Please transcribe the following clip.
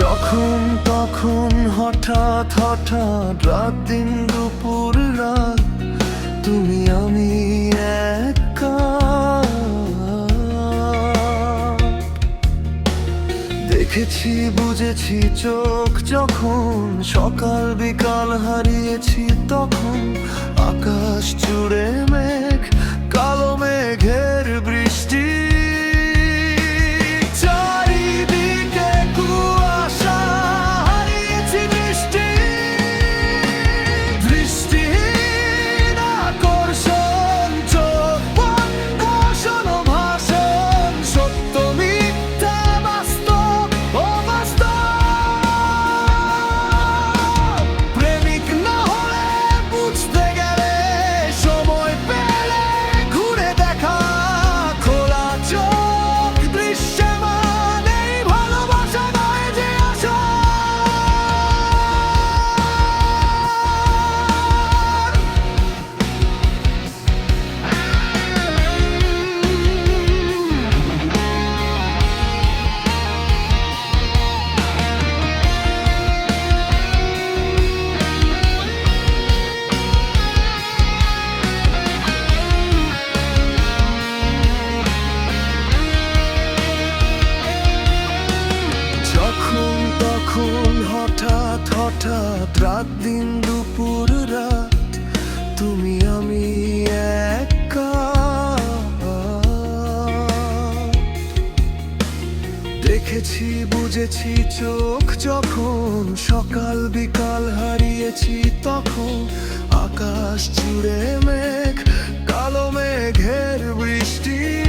যখন তখন হঠাৎ হঠাৎ রাত দিন দুপুর রাত, তুমি আমি একা। দেখেছি, বুঝেছি, চোখ যখন সকাল বিকাল হারিয়েছি, তখন আকাশ জুড়ে মেঘ, কালো মেঘে রাত দিন দুপুর, রাত তুমি আমি একা। দেখেছি, বুঝেছি, চোখ যখন সকাল বিকাল হারিয়েছি তখন আকাশ জুড়ে মেঘ, কালো মেঘের বৃষ্টি।